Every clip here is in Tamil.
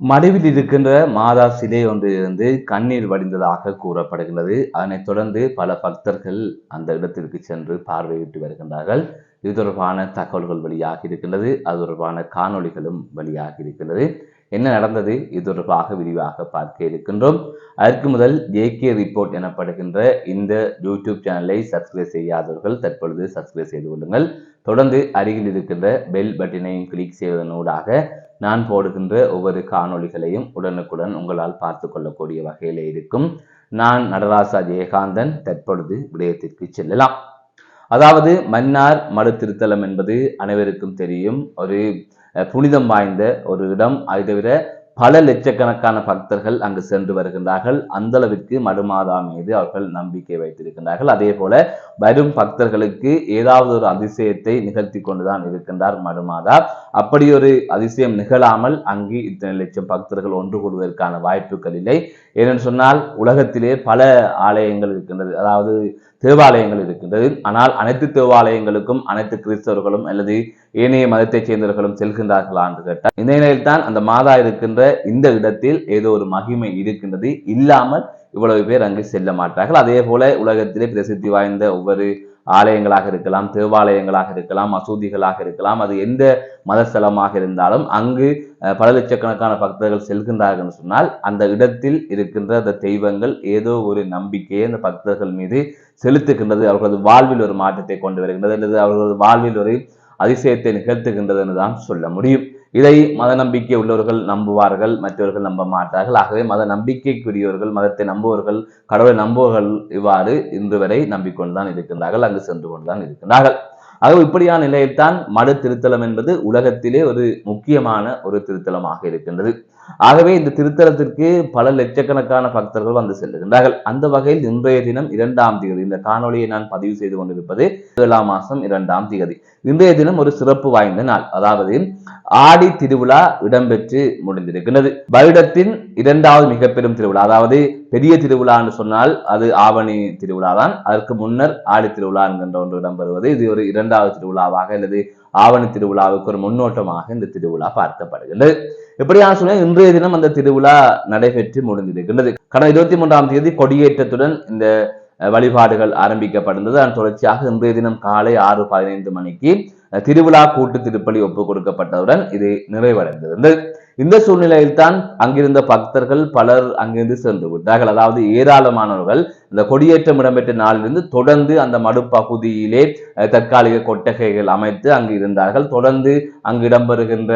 மடுவில் இருக்கின்ற மாதா சிலை ஒன்றிலிருந்து கண்ணீர் வடிந்ததாக கூறப்படுகிறது. அதனைத் தொடர்ந்து பல பக்தர்கள் அந்த இடத்திற்கு சென்று பார்வையிட்டு வருகின்றார்கள். இது தொடர்பான தகவல்கள் வெளியாகி இருக்கின்றது. அது தொடர்பான காணொளிகளும் வெளியாகி இருக்கின்றது. என்ன நடந்தது? இது தொடர்பாக விரிவாக பார்க்க இருக்கின்றோம். அதற்கு முதல் ஜேகே ரிப்போர்ட் எனப்படுகின்ற இந்த யூடியூப் சேனலை சப்ஸ்கிரைப் செய்யாதவர்கள் தற்பொழுது சப்ஸ்கிரைப் செய்து கொள்ளுங்கள். தொடர்ந்து அருகில் இருக்கின்ற பெல் பட்டினையும் கிளிக் செய்வதனூடாக நான் போடுகின்ற ஒவ்வொரு காணொளிகளையும் உடனுக்குடன் உங்களால் பார்த்து கொள்ளக்கூடிய வகையில் இருக்கும். நான் நடராசா ஜெயகாந்தன் தற்பொழுது விடயத்திற்கு செல்லலாம். அதாவது மன்னார் மடுத்திருத்தலம் என்பது அனைவருக்கும் தெரியும். ஒரு புனிதம் வாய்ந்த ஒரு இடம். அதை தவிர பல லட்சக்கணக்கான பக்தர்கள் அங்கு சென்று வருகின்றார்கள். அந்த அளவிற்கு மடுமாதா மீது அவர்கள் நம்பிக்கை வைத்திருக்கின்றார்கள். அதே போல வரும் பக்தர்களுக்கு ஏதாவது ஒரு அதிசயத்தை நிகழ்த்தி கொண்டுதான் இருக்கின்றார் மடுமாதா. அப்படி ஒரு அதிசயம் நிகழாமல் அங்கு இத்தனை லட்சம் பக்தர்கள் ஒன்று கூடுவதற்கான வாய்ப்புகள் இல்லை. ஏனென்று சொன்னால் உலகத்திலே பல ஆலயங்கள் இருக்கின்றது. அதாவது தேவாலயங்கள் இருக்கின்றது. ஆனால் அனைத்து தேவாலயங்களுக்கும் அனைத்து கிறிஸ்தவர்களும் அல்லது ஏனைய மதத்தைச் சேர்ந்தவர்களும் செல்கின்றார்களா என்று கேட்டால் இந்த நிலையில் தான் அந்த மாதா இருக்கின்ற இந்த இடத்தில் ஏதோ ஒரு மகிமை இருக்கின்றது. இல்லாமல் இவ்வளவு பேர் அங்கு செல்ல மாட்டார்கள். அதே போல உலகத்திலே பிரசித்தி வாய்ந்த ஒவ்வொரு ஆலயங்களாக இருக்கலாம் தேவாலயங்களாக இருக்கலாம் மசூதிகளாக இருக்கலாம் அது எந்த மத ஸ்தலமாக இருந்தாலும் அங்கு பல லட்சக்கணக்கான பக்தர்கள் செல்கின்றார்கள் என்று சொன்னால் அந்த இடத்தில் இருக்கின்ற அந்த தெய்வங்கள் ஏதோ ஒரு நம்பிக்கையை அந்த பக்தர்கள் மீது செலுத்துகின்றது. அவர்களது வாழ்வில் ஒரு மாற்றத்தை கொண்டு வருகின்றது அல்லது அவர்களது வாழ்வில் ஒரு அதிசயத்தை நிகழ்த்துகின்றதுன்னு தான் சொல்ல முடியும். இதை மத நம்பிக்கை உள்ளவர்கள் நம்புவார்கள் மற்றவர்கள் நம்ப மாட்டார்கள். ஆகவே மத நம்பிக்கைக்குரியவர்கள் மதத்தை நம்புவர்கள் கடவுளை நம்புவர்கள் இவ்வாறு இன்று வரை நம்பிக்கொண்டுதான் இருக்கின்றார்கள் அங்கு சென்று கொண்டுதான் இருக்கின்றார்கள். ஆகவே இப்படியான நிலையில்தான் மத திருத்தலம் என்பது உலகத்திலே ஒரு முக்கியமான ஒரு திருத்தலமாக இருக்கின்றது. ஆகவே இந்த திருத்தலத்திற்கு பல லட்சக்கணக்கான பக்தர்கள் வந்து செல்லுகின்றார்கள். அந்த வகையில் இன்றைய தினம் இரண்டாம் தேதி இந்த காணொளியை நான் பதிவு செய்து கொண்டிருப்பது ஏழாம் மாசம் இரண்டாம் தேதி இன்றைய தினம் ஒரு சிறப்பு வாய்ந்த நாள் அதாவது ஆடி திருவிழா இடம்பெற்று முடிந்திருக்கிறது வருடத்தின் இரண்டாவது மிக பெரும் திருவிழா அதாவது பெரிய திருவிழா என்று சொன்னால் அது ஆவணி திருவிழா தான் அதற்கு முன்னர் ஆடி திருவிழா என்கின்ற ஒன்று இடம்பெறுவது. இது ஒரு இரண்டாவது திருவிழாவாக அல்லது ஆவணி திருவிழாவுக்கு ஒரு முன்னோட்டமாக இந்த திருவிழா பார்க்கப்படுகிறது எப்படியான சொன்னால் இன்றைய தினம் அந்த திருவிழா நடைபெற்று முடிந்திருக்கின்றது கடந்த இருபத்தி மூன்றாம் தேதி கொடியேற்றத்துடன் இந்த வழிபாடுகள் ஆரம்பிக்கப்பட்டிருந்தது. அதன் தொடர்ச்சியாக இன்றைய தினம் காலை ஆறு பதினைந்து மணிக்கு திருவிழா கூட்டு திருப்பலி ஒப்புக் கொடுக்கப்பட்டவுடன் இது நிறைவடைந்திருந்தது இந்த சூழ்நிலையில் தான் அங்கிருந்த பக்தர்கள் பலர் அங்கிருந்து சென்று விட்டார்கள். அதாவது ஏராளமானவர்கள் இந்த கொடியேற்றம் இடம்பெற்ற நாளிலிருந்து தொடர்ந்து அந்த மடுப்பகுதியிலே தற்காலிக கொட்டகைகள் அமைத்து அங்கு இருந்தார்கள். தொடர்ந்து அங்கு இடம்பெறுகின்ற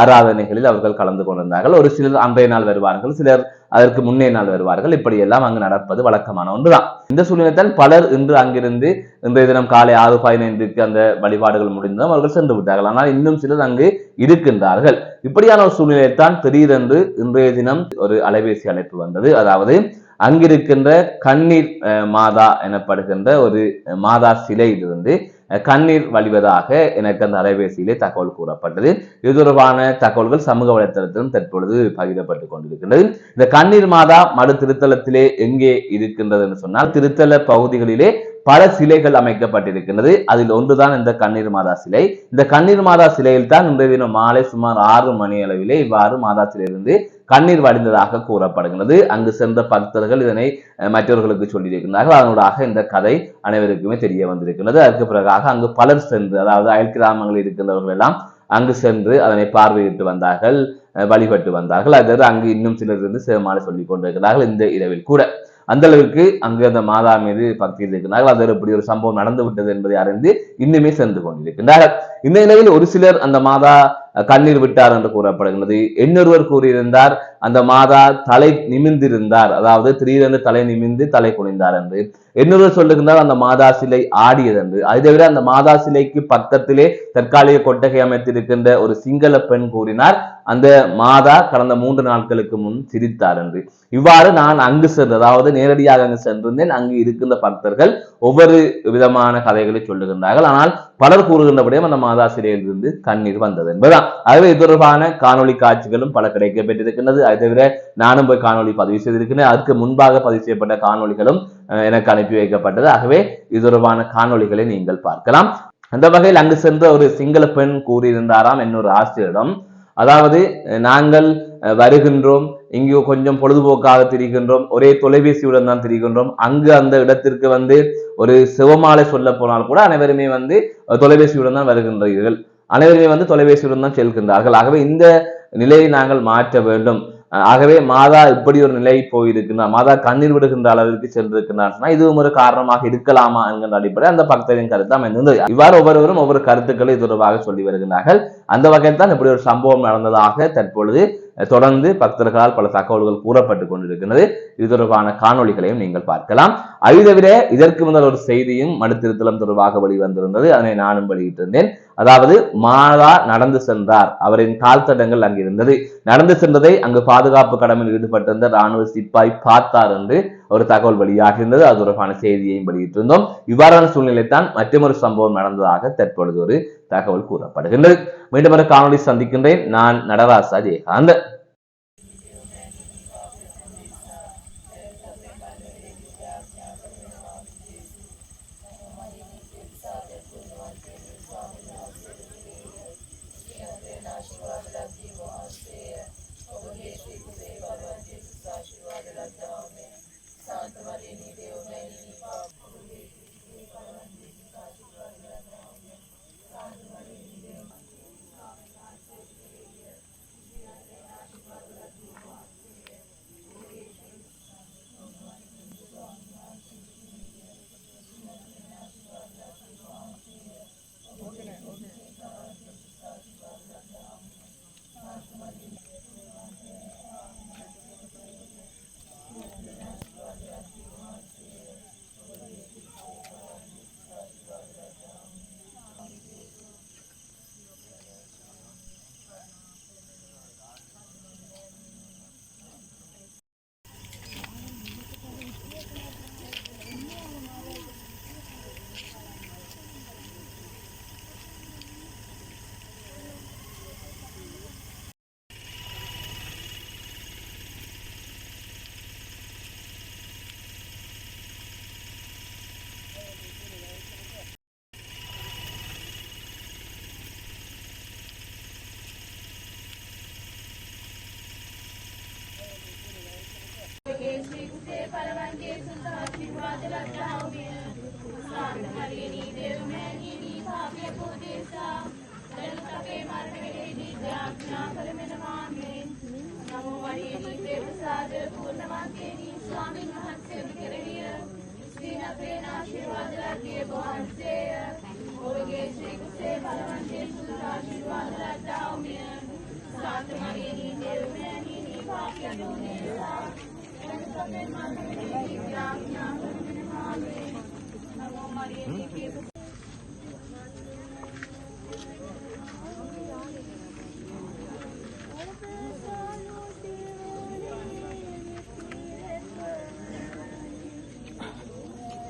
ஆராதனைகளில் அவர்கள் கலந்து கொண்டிருந்தார்கள். ஒரு சிலர் அன்றைய நாள் வருவார்கள் சிலர் அதற்கு முன்னே நாள் வருவார்கள். இப்படியெல்லாம் அங்கு நடப்பது வழக்கமான ஒன்றுதான். இந்த சூழ்நிலையில் பலர் இன்று அங்கிருந்து இன்றைய தினம் காலை ஆறு பதினைந்துக்கு அந்த வழிபாடுகள் முடிந்ததும் அவர்கள் சென்று விட்டார்கள். ஆனால் இன்னும் சிலர் அங்கு இருக்கின்றார்கள். இப்படியான ஒரு சூழ்நிலையைத்தான் திடீரென்று இன்றைய தினம் ஒரு அலைபேசி அழைப்பு வந்தது. அதாவது அங்கிருக்கின்ற கண்ணீர் மாதா எனப்படுகின்ற ஒரு மாதா சிலையிலிருந்து அஹ், கண்ணீர் வழிவதாக எனக்கு அந்த அலைபேசியிலே தகவல் கூறப்பட்டது. இது தொடர்பான தகவல்கள் சமூக வலைத்தளத்திலும் தற்பொழுது பகிரப்பட்டுக் கொண்டிருக்கின்றது. இந்த கண்ணீர் மாதா மடு திருத்தலத்திலே எங்கே இருக்கின்றது என்று சொன்னால் திருத்தல பகுதிகளிலே பல சிலைகள் அமைக்கப்பட்டிருக்கின்றது. அதில் ஒன்றுதான் இந்த கண்ணீர் மாதா சிலை. இந்த கண்ணீர் மாதா சிலையில் தான் இன்றைய தினம் மாலை சுமார் ஆறு மணி அளவிலே இவ்வாறு மாதா சிலையிலிருந்து கண்ணீர் வடிந்ததாக கூறப்படுகிறது அங்கு சென்ற பக்தர்கள் இதனை மற்றவர்களுக்கு சொல்லியிருக்கிறார்கள் அதனூடாக இந்த கதை அனைவருக்குமே தெரிய வந்திருக்கிறது அதற்கு பிறகாக அங்கு பலர் சென்று அதாவது அயல் கிராமங்களில் இருக்கின்றவர்கள் எல்லாம் அங்கு சென்று அதனை பார்வையிட்டு வந்தார்கள் வழிபட்டு வந்தார்கள். அதாவது அங்கு இன்னும் சிலர் இருந்து சேமாலை சொல்லிக் கொண்டிருக்கிறார்கள் இந்த இரவில் கூட. அந்த அளவுக்கு அங்கு அந்த மாதா மீது பக்தி இருக்கிறார்கள் அதில் இப்படி ஒரு சம்பவம் நடந்து விட்டது என்பதை அறிந்து இன்னுமே சென்று கொண்டிருக்கின்றார்கள். இந்த நிலையில் ஒரு சிலர் அந்த மாதா கண்ணீர் விட்டார் என்று கூறப்படுகிறது இன்னொருவர் கூறியிருந்தார் அந்த மாதா தலை நிமிந்திருந்தார் அதாவது திடீரென்று தலை நிமிந்து தலை குனிந்தார் என்று. இன்னொருவர் சொல்லுகின்றார்? அந்த மாதா சிலை ஆடியது என்று. அதை தவிர அந்த மாதா சிலைக்கு பக்கத்திலே தற்காலிக கொட்டகை அமைத்திருக்கின்ற ஒரு சிங்கள பெண் கூறினார் அந்த மாதா கடந்த மூன்று நாட்களுக்கு முன் சிரித்தார் என்று. இவ்வாறு நான் அங்கு சென்று அதாவது நேரடியாக அங்கு சென்றிருந்தேன் அங்கு இருக்கின்ற பக்தர்கள் ஒவ்வொரு விதமான கதைகளை சொல்லுகின்றார்கள். ஆனால் பலர் கூறுகின்றபடியும் அந்த மாதா கண்ணீர் வந்தது என்பதுதான். ஆகவே இது தொடர்பான காணொளி காட்சிகளும் பல கிடைக்கப்பட்டிருக்கின்றது அதை தவிர நானும் போய் காணொளி பதிவு செய்திருக்கிறேன். அதற்கு முன்பாக பதிவு செய்யப்பட்ட காணொளிகளும் அஹ், எனக்கு அனுப்பி வைக்கப்பட்டது. ஆகவே இது தொடர்பான காணொளிகளை நீங்கள் பார்க்கலாம். அந்த வகையில் அங்கு சென்ற ஒரு சிங்கள பெண் கூறியிருந்தாராம். என்னொரு ஆசிரியரிடம் அதாவது நாங்கள் வருகின்றோம் இங்கு கொஞ்சம் பொழுதுபோக்காக திரிகின்றோம் ஒரே தொலைபேசியுடன் தான் திரிகின்றோம். அங்கு அந்த இடத்திற்கு வந்து ஒரு சிவமாலை சொல்ல போனால் கூட அனைவருமே வந்து தொலைபேசியுடன் தான் வருகின்றீர்கள். அனைவருமே வந்து தொலைபேசியுடன் தான் செல்கின்றார்கள். ஆகவே இந்த நிலையை நாங்கள் மாற்ற வேண்டும். ஆகவே மாதா இப்படி ஒரு நிலை போயிருக்கின்றார். மாதா கண்ணீர் விடுகின்ற அளவிற்கு சென்றிருக்கிறார் இதுவும் ஒரு காரணமாக இருக்கலாமா என்கின்ற அடிப்படை அந்த பக்தரின் கருத்து அமைந்திருந்தது. இவ்வாறு ஒவ்வொருவரும் ஒவ்வொரு கருத்துக்களை தொடர்பாக சொல்லி வருகின்றார்கள். அந்த வகையில் தான் இப்படி ஒரு சம்பவம் நடந்ததாக தற்பொழுது தொடர்ந்து பக்தர்களால் பல தகவல்கள் கூறப்பட்டு கொண்டிருக்கிறது. இது தொடர்பான காணொளிகளையும் நீங்கள் பார்க்கலாம். அது தவிர இதற்கு முதல் ஒரு செய்தியும் மனுத்திருத்தலம் தொடர்பாக வெளிவந்திருந்தது. அதனை நானும் வெளியிட்டிருந்தேன். அதாவது மாதா நடந்து சென்றார். அவரின் கால் தடங்கள் அங்கு இருந்தது நடந்து சென்றதை அங்கு பாதுகாப்பு கடமையில் ஈடுபட்டிருந்த ராணுவ சிப்பாய் பார்த்தார் என்று ஒரு தகவல் வெளியாகியிருந்தது. அது தொடர்பான செய்தியையும் வெளியிட்டிருந்தோம். இவ்வாறான சூழ்நிலை தான் மற்றொரு சம்பவம் நடந்ததாக தற்பொழுது ஒரு தகவல் கூறப்படுகின்றது. மீண்டும் ஒரு காணொலி சந்திக்கின்றேன். நான் நடராசா ஜெயகாந்த். පාද රටාව බිඳ සාධහරිණී දෙව්මෑණිනී පාපිය පොදේසා දරුත් අපේ මරණවේදී ත්‍යාඥා කරමෙන මාන්නෙන් නමෝ වරිණී ප්‍රේමසාද පූර්ණවන්තේනී ස්වාමීන් වහන්සේ විකරණීය ශ්‍රීන ප්‍රේණ ආශිර්වාද රාජ්‍ය වහන්සේය ඔබගේ ශ්‍රී කුසේ බලවන්තේ සුදුර ආශිර්වාද රටාව බිඳ සාධහරිණී දෙව්මෑණිනී පාපිය පොදේසා Thank you.